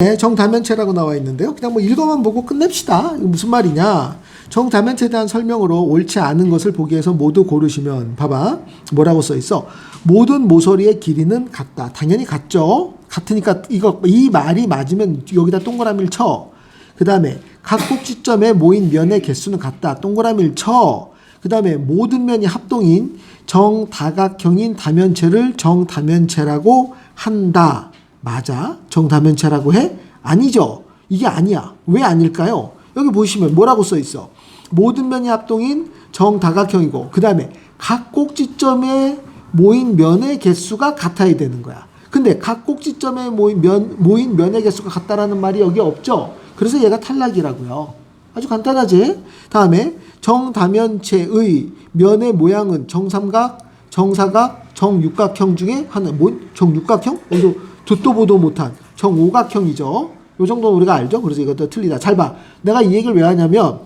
네, 정다면체라고 나와 있는데요. 그냥 뭐 읽어만 보고 끝냅시다. 무슨 말이냐? 정다면체에 대한 설명으로 옳지 않은 것을 보기 위해서 모두 고르시면 봐봐. 뭐라고 써 있어? 모든 모서리의 길이는 같다. 당연히 같죠. 같으니까 이거 이 말이 맞으면 여기다 동그라미를 쳐. 그다음에 각 꼭지점에 모인 면의 개수는 같다. 동그라미를 쳐. 그다음에 모든 면이 합동인 정다각형인 다면체를 정다면체라고 한다. 맞아? 정다면체라고 해? 아니죠. 이게 아니야. 왜 아닐까요? 여기 보시면 뭐라고 써 있어? 모든 면이 합동인 정다각형이고 그 다음에 각 꼭지점에 모인 면의 개수가 같아야 되는 거야. 근데 각 꼭지점에 모인 면 모인 면의 개수가 같다라는 말이 여기 없죠. 그래서 얘가 탈락이라고요. 아주 간단하지? 다음에 정다면체의 면의 모양은 정삼각, 정사각, 정육각형 중에 하나. 뭐 정육각형? 듣도 보도 못한 정오각형이죠. 요 정도는 우리가 알죠? 그래서 이것도 틀리다. 잘 봐. 내가 이 얘기를 왜 하냐면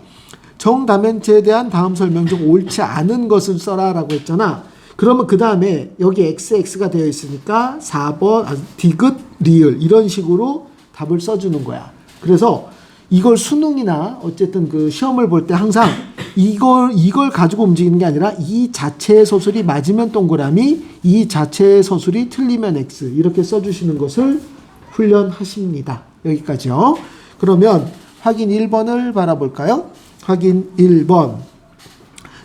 정다면체에 대한 다음 설명 중 옳지 않은 것을 써라라고 했잖아. 그러면 그 다음에 여기 XX가 되어 있으니까 4번 아, 디귿 리을 이런 식으로 답을 써주는 거야. 그래서 이걸 수능이나 어쨌든 그 시험을 볼 때 항상 이걸 이걸 가지고 움직이는 게 아니라 이 자체의 서술이 맞으면 동그라미, 이 자체의 서술이 틀리면 X 이렇게 써주시는 것을 훈련하십니다. 여기까지요. 그러면 확인 1번을 바라볼까요? 확인 1번.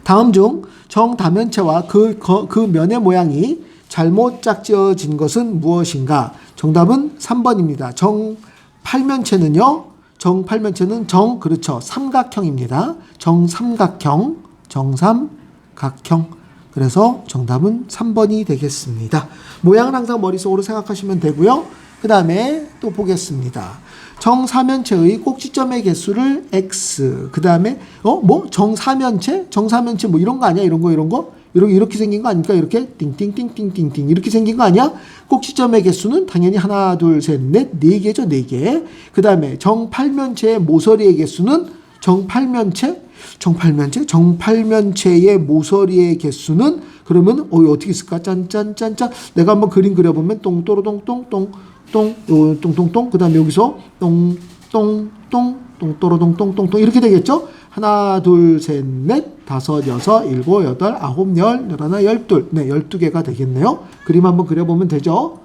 다음 중 정다면체와 그, 거- 그 면의 모양이 잘못 짝지어진 것은 무엇인가? 정답은 3번입니다. 정팔면체는요. 정팔면체는 정 그렇죠. 삼각형입니다. 정삼각형, 정삼각형. 그래서 정답은 3번이 되겠습니다. 모양은 항상 머릿속으로 생각하시면 되고요. 그 다음에 또 보겠습니다. 정사면체의 꼭지점의 개수를 x. 그 다음에 어 뭐 정사면체, 정사면체 뭐 이런 거 아니야? 이런 거 이런 거 이렇게 이렇게 생긴 거 아닙니까? 이렇게 띵띵띵띵띵띵 이렇게 생긴 거 아니야? 꼭지점의 개수는 당연히 하나, 둘, 셋, 넷, 네 개죠, 네 개. 그 다음에 정팔면체의 모서리의 개수는 정팔면체, 정팔면체, 정팔면체의 모서리의 개수는 그러면 어 어떻게 있을까? 짠짠짠짠. 내가 한번 그림 그려보면 똥또로똥똥똥 똥, 요, 똥똥똥, 그 다음에 여기서 똥, 똥, 똥, 똥또로똥, 똥똥똥, 이렇게 되겠죠? 하나, 둘, 셋, 넷, 다섯, 여섯, 일곱, 여덟, 아홉, 열, 열하나, 열둘. 네, 열두 개가 되겠네요. 그림 한번 그려보면 되죠?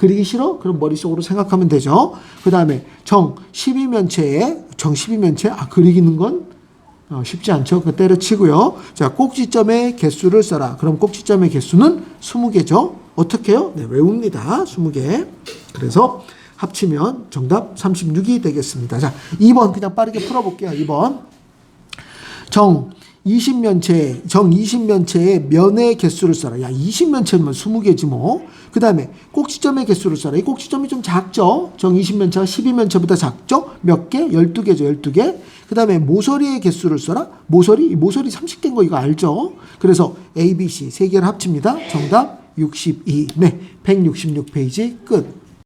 그리기 싫어? 그럼 머릿속으로 생각하면 되죠? 그 다음에 정 12면체에, 정 12면체, 아, 그리기는 건 어, 쉽지 않죠. 그 때려치고요. 자, 꼭지점의 개수를 써라. 그럼 꼭지점의 개수는 20개죠. 어떻게 해요? 네, 외웁니다. 20개. 그래서 합치면 정답 36이 되겠습니다. 자, 2번 그냥 빠르게 풀어볼게요. 2번. 정 20면체, 정 20면체의 면의 개수를 써라. 야, 20면체면 20개지 뭐. 그 다음에 꼭지점의 개수를 써라. 이 꼭지점이 좀 작죠? 정 20면체가 12면체보다 작죠? 몇 개? 12개죠, 12개. 그 다음에 모서리의 개수를 써라. 모서리? 이 모서리 30개인 거 이거 알죠? 그래서 A, B, C 세 개를 합칩니다. 정답 62. 네, 166페이지 끝.